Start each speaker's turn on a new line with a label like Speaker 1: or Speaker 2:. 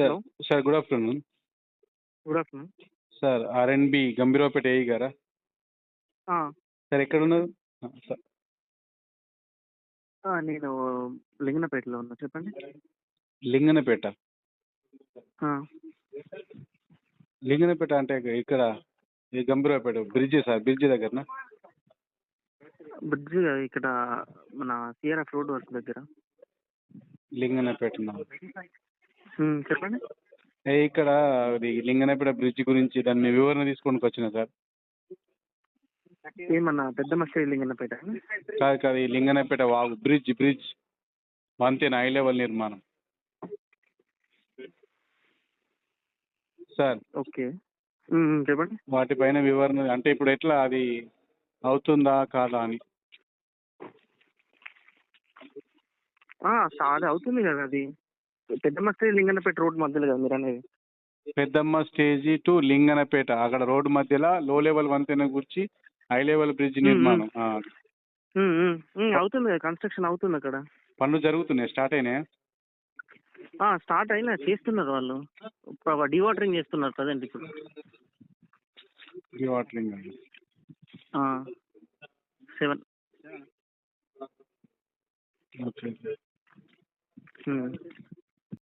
Speaker 1: Sir
Speaker 2: hello.
Speaker 1: Sir good afternoon.
Speaker 2: Good afternoon.
Speaker 1: Sir RNB Gambhiraopet AE గారా? Sir ఎక్కడ ఉన్నారు sir
Speaker 2: నేను లింగనపేటలో ఉన్నా. చెప్పండి.
Speaker 1: లింగనపేట. లింగనపేట అంటే ఇక్కడ గంభీరావుపేట బ్రిడ్జ్ సార్ బ్రిడ్జ్ దగ్గరనా?
Speaker 2: బ్రిడ్జ్ ఇక్కడ మన సిఆర్ఎఫ్ రోడ్ వర్క్ దగ్గర.
Speaker 1: లింగనపేట
Speaker 2: చెప్పండి.
Speaker 1: ఇక్కడ అది లింగనపేట బ్రిడ్జ్ గురించి దాన్ని వివరణ తీసుకోనికి వచ్చిన సార్?
Speaker 2: ఏమన్నా పెద్ద మస్టేజ్ లింగనపేట?
Speaker 1: కాదు కాదు ఈ లింగనపేట వాగు బ్రిడ్జ్ బ్రిడ్జ్. వంతెన హై లెవెల్ నిర్మాణం. సార్.
Speaker 2: ఓకే. చెప్పండి.
Speaker 1: వాటిపైన వివరణ అంటే ఇప్పుడు ఎట్లా అది అవుతుందా కాదా అని.
Speaker 2: అది అవుతుంది కదా అది. పెద్ద మస్టేజ్ లింగనపేట రోడ్ మధ్యలో కదా మీరు అనేది?
Speaker 1: పెద్దమ్మ స్టేజీ టు లింగనపేట అక్కడ రోడ్డు మధ్యలో లో లెవెల్ వంతెన గురించి హై లెవెల్ బ్రిడ్జ్ నిర్మాణం. ఆ,
Speaker 2: ఉమ్, ఉమ్, ఉమ్, అవుతుంది కదా కన్స్ట్రక్షన్ అవుతుంది అక్కడ.
Speaker 1: పనులు జరుగుతున్నాయి స్టార్ట్ అయినాయా?
Speaker 2: ఆ, స్టార్ట్ అయినా చేస్తున్నారు వాళ్ళు. డివాటరింగ్ చేస్తున్నారు ప్రజెంట్ ఇప్పుడు.
Speaker 1: Watering
Speaker 2: seven
Speaker 1: okay.